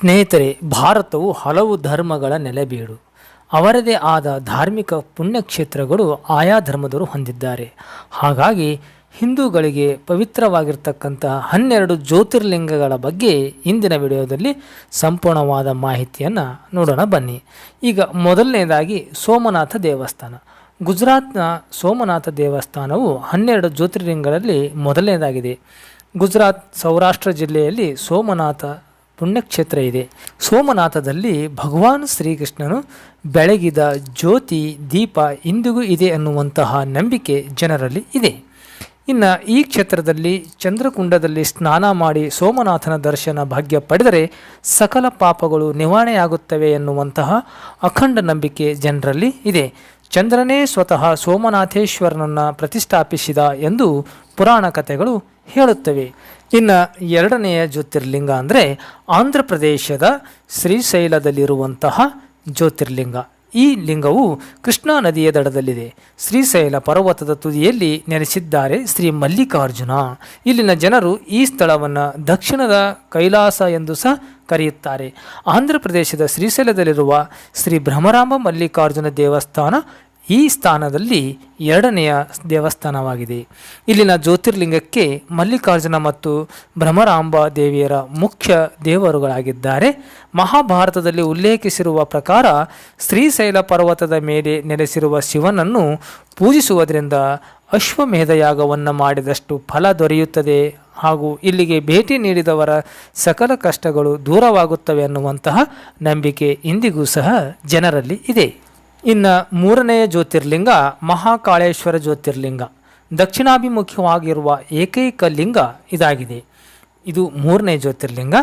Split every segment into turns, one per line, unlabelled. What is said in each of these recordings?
ಸ್ನೇಹಿತರೆ, ಭಾರತವು ಹಲವು ಧರ್ಮಗಳ ನೆಲೆಬೀಡು. ಅವರದೇ ಆದ ಧಾರ್ಮಿಕ ಪುಣ್ಯಕ್ಷೇತ್ರಗಳು ಆಯಾ ಧರ್ಮದವರು ಹೊಂದಿದ್ದಾರೆ. ಹಾಗಾಗಿ ಹಿಂದೂಗಳಿಗೆ ಪವಿತ್ರವಾಗಿರ್ತಕ್ಕಂಥ ಹನ್ನೆರಡು ಜ್ಯೋತಿರ್ಲಿಂಗಗಳ ಬಗ್ಗೆ ಇಂದಿನ ವಿಡಿಯೋದಲ್ಲಿ ಸಂಪೂರ್ಣವಾದ ಮಾಹಿತಿಯನ್ನು ನೋಡೋಣ ಬನ್ನಿ. ಈಗ ಮೊದಲನೇದಾಗಿ ಸೋಮನಾಥ ದೇವಸ್ಥಾನ. ಗುಜರಾತ್ನ ಸೋಮನಾಥ ದೇವಸ್ಥಾನವು ಹನ್ನೆರಡು ಜ್ಯೋತಿರ್ಲಿಂಗಗಳಲ್ಲಿ ಮೊದಲನೇದಾಗಿದೆ. ಗುಜರಾತ್ ಸೌರಾಷ್ಟ್ರ ಜಿಲ್ಲೆಯಲ್ಲಿ ಸೋಮನಾಥ ಪುಣ್ಯಕ್ಷೇತ್ರ ಇದೆ. ಸೋಮನಾಥದಲ್ಲಿ ಭಗವಾನ್ ಶ್ರೀಕೃಷ್ಣನು ಬೆಳಗಿದ ಜ್ಯೋತಿ, ದೀಪ ಇಂದಿಗೂ ಇದೆ ಅನ್ನುವಂತಹ ನಂಬಿಕೆ ಜನರಲ್ಲಿ ಇದೆ. ಇನ್ನು ಈ ಕ್ಷೇತ್ರದಲ್ಲಿ ಚಂದ್ರಕುಂಡದಲ್ಲಿ ಸ್ನಾನ ಮಾಡಿ ಸೋಮನಾಥನ ದರ್ಶನ ಭಾಗ್ಯ ಪಡೆದರೆ ಸಕಲ ಪಾಪಗಳು ನಿವಾರಣೆಯಾಗುತ್ತವೆ ಎನ್ನುವಂತಹ ಅಖಂಡ ನಂಬಿಕೆ ಜನರಲ್ಲಿ ಇದೆ. ಚಂದ್ರನೇ ಸ್ವತಃ ಸೋಮನಾಥೇಶ್ವರನನ್ನು ಪ್ರತಿಷ್ಠಾಪಿಸಿದ ಎಂದು ಪುರಾಣ ಕಥೆಗಳು ಹೇಳುತ್ತವೆ. ಇನ್ನು ಎರಡನೆಯ ಜ್ಯೋತಿರ್ಲಿಂಗ ಅಂದರೆ ಆಂಧ್ರ ಪ್ರದೇಶದ ಶ್ರೀಶೈಲದಲ್ಲಿರುವಂತಹ ಜ್ಯೋತಿರ್ಲಿಂಗ. ಈ ಲಿಂಗವು ಕೃಷ್ಣಾ ನದಿಯ ದಡದಲ್ಲಿದೆ. ಶ್ರೀಶೈಲ ಪರ್ವತದ ತುದಿಯಲ್ಲಿ ನೆಲೆಸಿದ್ದಾರೆ ಶ್ರೀ ಮಲ್ಲಿಕಾರ್ಜುನ. ಇಲ್ಲಿನ ಜನರು ಈ ಸ್ಥಳವನ್ನು ದಕ್ಷಿಣದ ಕೈಲಾಸ ಎಂದು ಸಹ ಕರೆಯುತ್ತಾರೆ. ಆಂಧ್ರ ಪ್ರದೇಶದ ಶ್ರೀಶೈಲದಲ್ಲಿರುವ ಶ್ರೀ ಭ್ರಮರಾಂಬ ಮಲ್ಲಿಕಾರ್ಜುನ ದೇವಸ್ಥಾನ ಈ ಸ್ಥಾನದಲ್ಲಿ ಎರಡನೆಯ ದೇವಸ್ಥಾನವಾಗಿದೆ. ಇಲ್ಲಿನ ಜ್ಯೋತಿರ್ಲಿಂಗಕ್ಕೆ ಮಲ್ಲಿಕಾರ್ಜುನ ಮತ್ತು ಭ್ರಮರಾಂಬ ದೇವಿಯರ ಮುಖ್ಯ ದೇವರುಗಳಾಗಿದ್ದಾರೆ. ಮಹಾಭಾರತದಲ್ಲಿ ಉಲ್ಲೇಖಿಸಿರುವ ಪ್ರಕಾರ ಶ್ರೀಶೈಲ ಪರ್ವತದ ಮೇಲೆ ನೆಲೆಸಿರುವ ಶಿವನನ್ನು ಪೂಜಿಸುವುದರಿಂದ ಅಶ್ವಮೇಧ ಯಾಗವನ್ನು ಮಾಡಿದಷ್ಟು ಫಲ ದೊರೆಯುತ್ತದೆ ಹಾಗೂ ಇಲ್ಲಿಗೆ ಭೇಟಿ ನೀಡಿದವರ ಸಕಲ ಕಷ್ಟಗಳು ದೂರವಾಗುತ್ತವೆ ಅನ್ನುವಂತಹ ನಂಬಿಕೆ ಇಂದಿಗೂ ಸಹ ಜನರಲ್ಲಿ ಇದೆ. ಇನ್ನು ಮೂರನೆಯ ಜ್ಯೋತಿರ್ಲಿಂಗ ಮಹಾಕಾಳೇಶ್ವರ ಜ್ಯೋತಿರ್ಲಿಂಗ. ದಕ್ಷಿಣಾಭಿಮುಖವಾಗಿರುವ ಏಕೈಕ ಲಿಂಗ ಇದಾಗಿದೆ. ಇದು ಮೂರನೇ ಜ್ಯೋತಿರ್ಲಿಂಗ.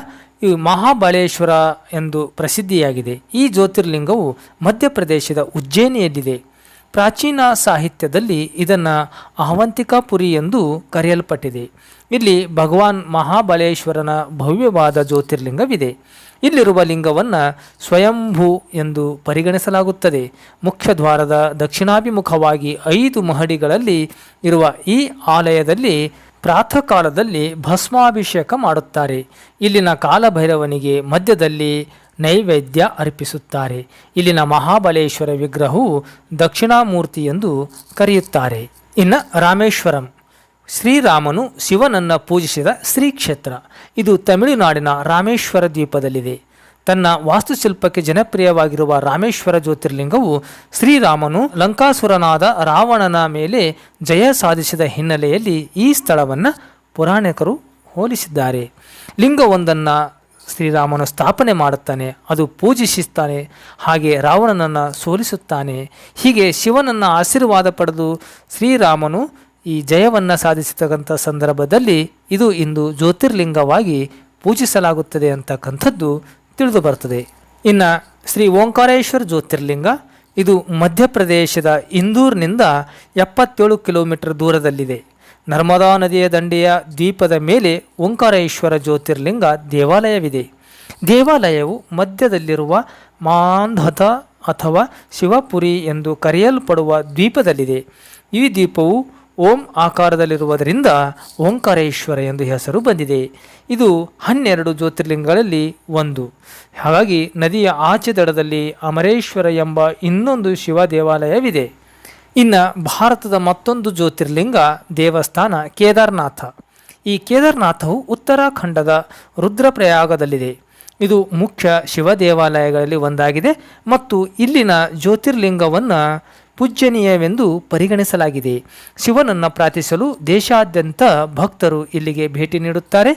ಇದು ಮಹಾಬಳೇಶ್ವರ ಎಂದು ಪ್ರಸಿದ್ಧಿಯಾಗಿದೆ. ಈ ಜ್ಯೋತಿರ್ಲಿಂಗವು ಮಧ್ಯಪ್ರದೇಶದ ಉಜ್ಜಯಿನಿಯಲ್ಲಿದೆ. ಪ್ರಾಚೀನ ಸಾಹಿತ್ಯದಲ್ಲಿ ಇದನ್ನು ಅಹವಂತಿಕಾಪುರಿ ಎಂದು ಕರೆಯಲ್ಪಟ್ಟಿದೆ. ಇಲ್ಲಿ ಭಗವಾನ್ ಮಹಾಬಲೇಶ್ವರನ ಭವ್ಯವಾದ ಜ್ಯೋತಿರ್ಲಿಂಗವಿದೆ. ಇಲ್ಲಿರುವ ಲಿಂಗವನ್ನು ಸ್ವಯಂಭೂ ಎಂದು ಪರಿಗಣಿಸಲಾಗುತ್ತದೆ. ಮುಖ್ಯ ದ್ವಾರದ ದಕ್ಷಿಣಾಭಿಮುಖವಾಗಿ ಐದು ಮಹಡಿಗಳಲ್ಲಿ ಇರುವ ಈ ಆಲಯದಲ್ಲಿ ಪ್ರಾತಃ ಕಾಲದಲ್ಲಿ ಭಸ್ಮಾಭಿಷೇಕ ಮಾಡುತ್ತಾರೆ. ಇಲ್ಲಿನ ಕಾಲಭೈರವನಿಗೆ ಮಧ್ಯದಲ್ಲಿ ನೈವೇದ್ಯ ಅರ್ಪಿಸುತ್ತಾರೆ. ಇಲ್ಲಿನ ಮಹಾಬಲೇಶ್ವರ ವಿಗ್ರಹವು ದಕ್ಷಿಣಾಮೂರ್ತಿ ಎಂದು ಕರೆಯುತ್ತಾರೆ. ಇನ್ನು ರಾಮೇಶ್ವರಂ. ಶ್ರೀರಾಮನು ಶಿವನನ್ನು ಪೂಜಿಸಿದ ಶ್ರೀಕ್ಷೇತ್ರ. ಇದು ತಮಿಳುನಾಡಿನ ರಾಮೇಶ್ವರ ದ್ವೀಪದಲ್ಲಿದೆ. ತನ್ನ ವಾಸ್ತುಶಿಲ್ಪಕ್ಕೆ ಜನಪ್ರಿಯವಾಗಿರುವ ರಾಮೇಶ್ವರ ಜ್ಯೋತಿರ್ಲಿಂಗವು ಶ್ರೀರಾಮನು ಲಂಕಾಸುರನಾದ ರಾವಣನ ಮೇಲೆ ಜಯ ಸಾಧಿಸಿದ ಹಿನ್ನೆಲೆಯಲ್ಲಿ ಈ ಸ್ಥಳವನ್ನು ಪುರಾಣಿಕರು ಹೋಲಿಸಿದ್ದಾರೆ. ಲಿಂಗವೊಂದನ್ನು ಶ್ರೀರಾಮನು ಸ್ಥಾಪನೆ ಮಾಡುತ್ತಾನೆ, ಅದು ಪೂಜಿಸುತ್ತಾನೆ ಹಾಗೆ ರಾವಣನನ್ನು ಸೋಲಿಸುತ್ತಾನೆ. ಹೀಗೆ ಶಿವನನ್ನು ಆಶೀರ್ವಾದ ಪಡೆದು ಶ್ರೀರಾಮನು ಈ ಜಯವನ್ನು ಸಾಧಿಸತಕ್ಕಂಥ ಸಂದರ್ಭದಲ್ಲಿ ಇದು ಇಂದು ಜ್ಯೋತಿರ್ಲಿಂಗವಾಗಿ ಪೂಜಿಸಲಾಗುತ್ತದೆ ಅಂತಕ್ಕಂಥದ್ದು ತಿಳಿದು ಬರ್ತದೆ ಇನ್ನು ಶ್ರೀ ಓಂಕಾರೇಶ್ವರ ಜ್ಯೋತಿರ್ಲಿಂಗ ಇದು ಮಧ್ಯಪ್ರದೇಶದ ಇಂದೂರ್ನಿಂದ ಎಪ್ಪತ್ತೇಳು ಕಿಲೋಮೀಟರ್ ದೂರದಲ್ಲಿದೆ. ನರ್ಮದಾ ನದಿಯ ದಂಡೆಯ ದ್ವೀಪದ ಮೇಲೆ ಓಂಕಾರೇಶ್ವರ ಜ್ಯೋತಿರ್ಲಿಂಗ ದೇವಾಲಯವಿದೆ. ದೇವಾಲಯವು ಮಧ್ಯದಲ್ಲಿರುವ ಮಾಂಧತ ಅಥವಾ ಶಿವಪುರಿ ಎಂದು ಕರೆಯಲ್ಪಡುವ ದ್ವೀಪದಲ್ಲಿದೆ. ಈ ದ್ವೀಪವು ಓಂ ಆಕಾರದಲ್ಲಿರುವುದರಿಂದ ಓಂಕಾರೇಶ್ವರ ಎಂದು ಹೆಸರು ಬಂದಿದೆ. ಇದು ಹನ್ನೆರಡು ಜ್ಯೋತಿರ್ಲಿಂಗಗಳಲ್ಲಿ ಒಂದು. ಹಾಗಾಗಿ ನದಿಯ ಆಚೆ ದಡದಲ್ಲಿ ಅಮರೇಶ್ವರ ಎಂಬ ಇನ್ನೊಂದು ಶಿವ ದೇವಾಲಯವಿದೆ. ಇನ್ನು ಭಾರತದ ಮತ್ತೊಂದು ಜ್ಯೋತಿರ್ಲಿಂಗ ದೇವಸ್ಥಾನ ಕೇದಾರ್ನಾಥ. ಈ ಕೇದಾರ್ನಾಥವು ಉತ್ತರಾಖಂಡದ ರುದ್ರಪ್ರಯಾಗದಲ್ಲಿದೆ. ಇದು ಮುಖ್ಯ ಶಿವ ದೇವಾಲಯಗಳಲ್ಲಿ ಒಂದಾಗಿದೆ ಮತ್ತು ಇಲ್ಲಿನ ಜ್ಯೋತಿರ್ಲಿಂಗವನ್ನು ಪೂಜ್ಯನೀಯವೆಂದು ಪರಿಗಣಿಸಲಾಗಿದೆ. ಶಿವನನ್ನು ಪ್ರಾರ್ಥಿಸಲು ದೇಶಾದ್ಯಂತ ಭಕ್ತರು ಇಲ್ಲಿಗೆ ಭೇಟಿ ನೀಡುತ್ತಾರೆ.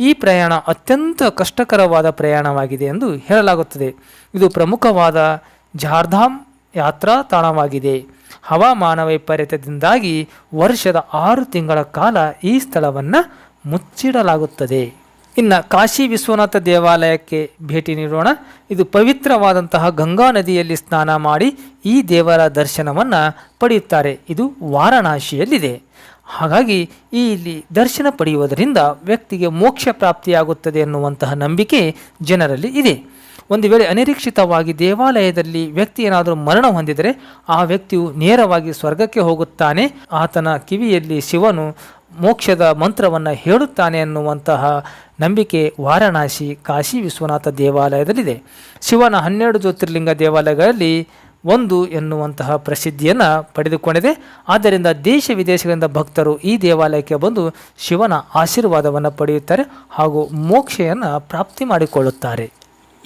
ಈ ಪ್ರಯಾಣ ಅತ್ಯಂತ ಕಷ್ಟಕರವಾದ ಪ್ರಯಾಣವಾಗಿದೆ ಎಂದು ಹೇಳಲಾಗುತ್ತದೆ. ಇದು ಪ್ರಮುಖವಾದ ಜಾರ್ಧಾಮ್ ಯಾತ್ರಾ ತಾಣವಾಗಿದೆ. ಹವಾಮಾನ ವೈಪರೀತ್ಯದಿಂದಾಗಿ ವರ್ಷದ ಆರು ತಿಂಗಳ ಕಾಲ ಈ ಸ್ಥಳವನ್ನು ಮುಚ್ಚಿಡಲಾಗುತ್ತದೆ. ಇನ್ನು ಕಾಶಿ ವಿಶ್ವನಾಥ ದೇವಾಲಯಕ್ಕೆ ಭೇಟಿ ನೀಡೋಣ. ಇದು ಪವಿತ್ರವಾದಂತಹ ಗಂಗಾ ನದಿಯಲ್ಲಿ ಸ್ನಾನ ಮಾಡಿ ಈ ದೇವರ ದರ್ಶನವನ್ನು ಪಡೆಯುತ್ತಾರೆ. ಇದು ವಾರಣಾಸಿಯಲ್ಲಿದೆ. ಹಾಗಾಗಿ ಈ ಇಲ್ಲಿ ದರ್ಶನ ಪಡೆಯುವುದರಿಂದ ವ್ಯಕ್ತಿಗೆ ಮೋಕ್ಷ ಪ್ರಾಪ್ತಿಯಾಗುತ್ತದೆ ಎನ್ನುವಂತಹ ನಂಬಿಕೆ ಜನರಲ್ಲಿ ಇದೆ. ಒಂದು ವೇಳೆ ಅನಿರೀಕ್ಷಿತವಾಗಿ ದೇವಾಲಯದಲ್ಲಿ ವ್ಯಕ್ತಿ ಏನಾದರೂ ಮರಣ ಹೊಂದಿದರೆ ಆ ವ್ಯಕ್ತಿಯು ನೇರವಾಗಿ ಸ್ವರ್ಗಕ್ಕೆ ಹೋಗುತ್ತಾನೆ. ಆತನ ಕಿವಿಯಲ್ಲಿ ಶಿವನು ಮೋಕ್ಷದ ಮಂತ್ರವನ್ನು ಹೇಳುತ್ತಾನೆ ಅನ್ನುವಂತಹ ನಂಬಿಕೆ ವಾರಣಾಸಿ ಕಾಶಿ ವಿಶ್ವನಾಥ ದೇವಾಲಯದಲ್ಲಿದೆ. ಶಿವನ ಹನ್ನೆರಡು ಜ್ಯೋತಿರ್ಲಿಂಗ ದೇವಾಲಯಗಳಲ್ಲಿ ಒಂದು ಎನ್ನುವಂತಹ ಪ್ರಸಿದ್ಧಿಯನ್ನು ಪಡೆದುಕೊಂಡಿದೆ. ಆದ್ದರಿಂದ ದೇಶ ವಿದೇಶಗಳಿಂದ ಭಕ್ತರು ಈ ದೇವಾಲಯಕ್ಕೆ ಬಂದು ಶಿವನ ಆಶೀರ್ವಾದವನ್ನು ಪಡೆಯುತ್ತಾರೆ ಹಾಗೂ ಮೋಕ್ಷೆಯನ್ನು ಪ್ರಾಪ್ತಿ ಮಾಡಿಕೊಳ್ಳುತ್ತಾರೆ.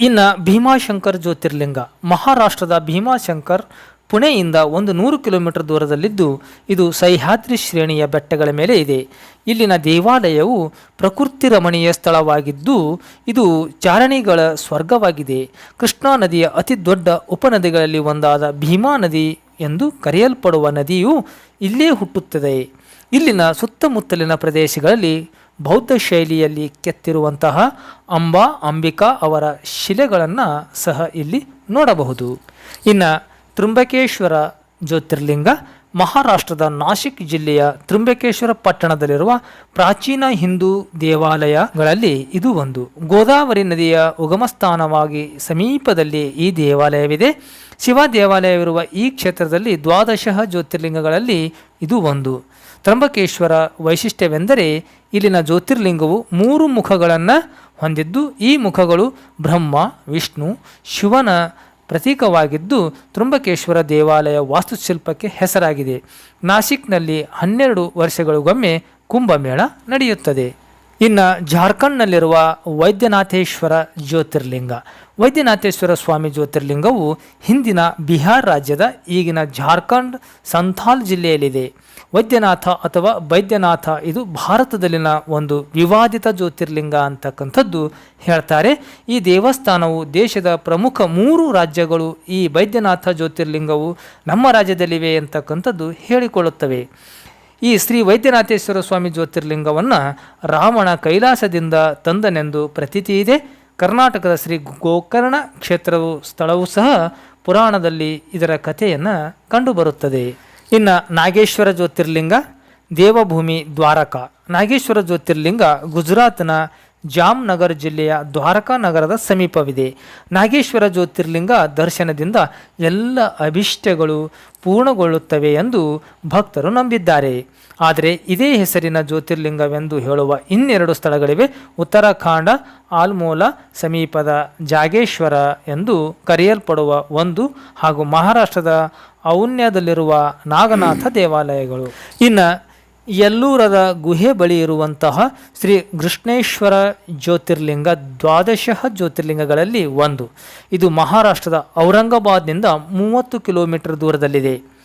ಇನ್ನು ಭೀಮಾಶಂಕರ್ ಜ್ಯೋತಿರ್ಲಿಂಗ, ಮಹಾರಾಷ್ಟ್ರದ ಭೀಮಾಶಂಕರ್ ಪುಣೆಯಿಂದ ಒಂದು ನೂರು ಕಿಲೋಮೀಟರ್ ದೂರದಲ್ಲಿದ್ದು ಇದು ಸಹ್ಯಾದ್ರಿ ಶ್ರೇಣಿಯ ಬೆಟ್ಟಗಳ ಮೇಲೆ ಇದೆ. ಇಲ್ಲಿನ ದೇವಾಲಯವು ಪ್ರಕೃತಿ ರಮಣೀಯ ಸ್ಥಳವಾಗಿದ್ದು ಇದು ಚಾರಣಿಗಳ ಸ್ವರ್ಗವಾಗಿದೆ. ಕೃಷ್ಣಾ ನದಿಯ ಅತಿ ದೊಡ್ಡ ಉಪನದಿಗಳಲ್ಲಿ ಒಂದಾದ ಭೀಮಾ ನದಿ ಎಂದು ಕರೆಯಲ್ಪಡುವ ನದಿಯು ಇಲ್ಲೇ ಹುಟ್ಟುತ್ತದೆ. ಇಲ್ಲಿನ ಸುತ್ತಮುತ್ತಲಿನ ಪ್ರದೇಶಗಳಲ್ಲಿ ಬೌದ್ಧ ಶೈಲಿಯಲ್ಲಿ ಕೆತ್ತಿರುವಂತಹ ಅಂಬಾ, ಅಂಬಿಕಾ ಅವರ ಶಿಲೆಗಳನ್ನು ಸಹ ಇಲ್ಲಿ ನೋಡಬಹುದು. ಇನ್ನು ತ್ರುಂಬಕೇಶ್ವರ ಜ್ಯೋತಿರ್ಲಿಂಗ ಮಹಾರಾಷ್ಟ್ರದ ನಾಶಿಕ್ ಜಿಲ್ಲೆಯ ತ್ರಂಬಕೇಶ್ವರ ಪಟ್ಟಣದಲ್ಲಿರುವ ಪ್ರಾಚೀನ ಹಿಂದೂ ದೇವಾಲಯಗಳಲ್ಲಿ ಇದು ಒಂದು. ಗೋದಾವರಿ ನದಿಯ ಉಗಮಸ್ಥಾನವಾಗಿ ಸಮೀಪದಲ್ಲಿ ಈ ದೇವಾಲಯವಿದೆ. ಶಿವ ದೇವಾಲಯವಿರುವ ಈ ಕ್ಷೇತ್ರದಲ್ಲಿ ದ್ವಾದಶ ಜ್ಯೋತಿರ್ಲಿಂಗಗಳಲ್ಲಿ ಇದು ಒಂದು. ತ್ರಂಬಕೇಶ್ವರ ವೈಶಿಷ್ಟ್ಯವೆಂದರೆ ಇಲ್ಲಿನ ಜ್ಯೋತಿರ್ಲಿಂಗವು ಮೂರು ಮುಖಗಳನ್ನು ಹೊಂದಿದ್ದು ಈ ಮುಖಗಳು ಬ್ರಹ್ಮ, ವಿಷ್ಣು, ಶಿವನ ಪ್ರತೀಕವಾಗಿದ್ದು ತ್ರಂಬಕೇಶ್ವರ ದೇವಾಲಯ ವಾಸ್ತುಶಿಲ್ಪಕ್ಕೆ ಹೆಸರಾಗಿದೆ. ನಾಸಿಕ್ನಲ್ಲಿ ಹನ್ನೆರಡು ವರ್ಷಗಳಿಗೊಮ್ಮೆ ಕುಂಭಮೇಳ ನಡೆಯುತ್ತದೆ. ಇನ್ನು ಜಾರ್ಖಂಡ್ನಲ್ಲಿರುವ ವೈದ್ಯನಾಥೇಶ್ವರ ಜ್ಯೋತಿರ್ಲಿಂಗ. ವೈದ್ಯನಾಥೇಶ್ವರ ಸ್ವಾಮಿ ಜ್ಯೋತಿರ್ಲಿಂಗವು ಹಿಂದಿನ ಬಿಹಾರ್ ರಾಜ್ಯದ ಈಗಿನ ಜಾರ್ಖಂಡ್, ಸಂಥಾಲ್ ಜಿಲ್ಲೆಯಲ್ಲಿದೆ. ವೈದ್ಯನಾಥ ಅಥವಾ ವೈದ್ಯನಾಥ ಇದು ಭಾರತದಲ್ಲಿನ ಒಂದು ವಿವಾದಿತ ಜ್ಯೋತಿರ್ಲಿಂಗ ಅಂತಕ್ಕಂಥದ್ದು ಹೇಳ್ತಾರೆ. ಈ ದೇವಸ್ಥಾನವು ದೇಶದ ಪ್ರಮುಖ ಮೂರು ರಾಜ್ಯಗಳು ಈ ವೈದ್ಯನಾಥ ಜ್ಯೋತಿರ್ಲಿಂಗವು ನಮ್ಮ ರಾಜ್ಯದಲ್ಲಿವೆ ಅಂತಕ್ಕಂಥದ್ದು ಹೇಳಿಕೊಳ್ಳುತ್ತವೆ. ಈ ಶ್ರೀ ವೈದ್ಯನಾಥೇಶ್ವರ ಸ್ವಾಮಿ ಜ್ಯೋತಿರ್ಲಿಂಗವನ್ನು ರಾವಣ ಕೈಲಾಸದಿಂದ ತಂದನೆಂದು ಪ್ರತೀತಿ ಇದೆ. ಕರ್ನಾಟಕದ ಶ್ರೀ ಗೋಕರ್ಣ ಕ್ಷೇತ್ರವು ಸ್ಥಳವೂ ಸಹ ಪುರಾಣದಲ್ಲಿ ಇದರ ಕಥೆಯನ್ನು ಕಂಡುಬರುತ್ತದೆ. ಇನ್ನು ನಾಗೇಶ್ವರ ಜ್ಯೋತಿರ್ಲಿಂಗ ದೇವಭೂಮಿ ದ್ವಾರಕ. ನಾಗೇಶ್ವರ ಜ್ಯೋತಿರ್ಲಿಂಗ ಗುಜರಾತ್ನ ಜಾಮ್ನಗರ್ ಜಿಲ್ಲೆಯ ದ್ವಾರಕಾ ನಗರದ ಸಮೀಪವಿದೆ. ನಾಗೇಶ್ವರ ಜ್ಯೋತಿರ್ಲಿಂಗ ದರ್ಶನದಿಂದ ಎಲ್ಲ ಅಭಿಷ್ಟಗಳು ಪೂರ್ಣಗೊಳ್ಳುತ್ತವೆ ಎಂದು ಭಕ್ತರು ನಂಬಿದ್ದಾರೆ. ಆದರೆ ಇದೇ ಹೆಸರಿನ ಜ್ಯೋತಿರ್ಲಿಂಗವೆಂದು ಹೇಳುವ ಇನ್ನೆರಡು ಸ್ಥಳಗಳಿವೆ. ಉತ್ತರಾಖಂಡ, ಆಲ್ಮೋಲ, ಸಮೀಪದ ಜಾಗೇಶ್ವರ ಎಂದು ಕರೆಯಲ್ಪಡುವ ಒಂದು ಹಾಗೂ ಮಹಾರಾಷ್ಟ್ರದ ಔನ್ಯದಲ್ಲಿರುವ ನಾಗನಾಥ ದೇವಾಲಯಗಳು. ಇನ್ನು ಯಲ್ಲೂರದ ಗುಹೆ ಬಳಿ ಇರುವಂತಹ ಶ್ರೀ ಕೃಷ್ಣೇಶ್ವರ ಜ್ಯೋತಿರ್ಲಿಂಗ ದ್ವಾದಶಃ ಜ್ಯೋತಿರ್ಲಿಂಗಗಳಲ್ಲಿ ಒಂದು. ಇದು ಮಹಾರಾಷ್ಟ್ರದ ಔರಂಗಾಬಾದ್ನಿಂದ ಮೂವತ್ತು ಕಿಲೋಮೀಟರ್ ದೂರದಲ್ಲಿದೆ.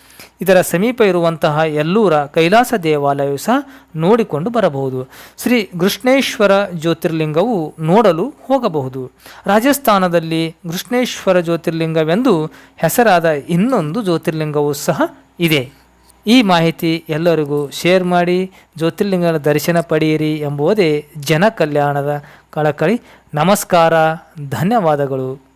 ಇದರ ಸಮೀಪ ಇರುವಂತಹ ಯಲ್ಲೂರ ಕೈಲಾಸ ದೇವಾಲಯವು ಸಹ ನೋಡಿಕೊಂಡು ಬರಬಹುದು. ಶ್ರೀ ಕೃಷ್ಣೇಶ್ವರ ಜ್ಯೋತಿರ್ಲಿಂಗವು ನೋಡಲು ಹೋಗಬಹುದು. ರಾಜಸ್ಥಾನದಲ್ಲಿ ಕೃಷ್ಣೇಶ್ವರ ಜ್ಯೋತಿರ್ಲಿಂಗವೆಂದು ಹೆಸರಾದ ಇನ್ನೊಂದು ಜ್ಯೋತಿರ್ಲಿಂಗವೂ ಸಹ ಇದೆ. ಈ ಮಾಹಿತಿ ಎಲ್ಲರಿಗೂ ಶೇರ್ ಮಾಡಿ ಜ್ಯೋತಿರ್ಲಿಂಗನ ದರ್ಶನ ಪಡೆಯಿರಿ ಎಂಬುದೇ ಜನ ಕಲ್ಯಾಣದ ಕಳಕಳಿ. ನಮಸ್ಕಾರ ಧನ್ಯವಾದಗಳು.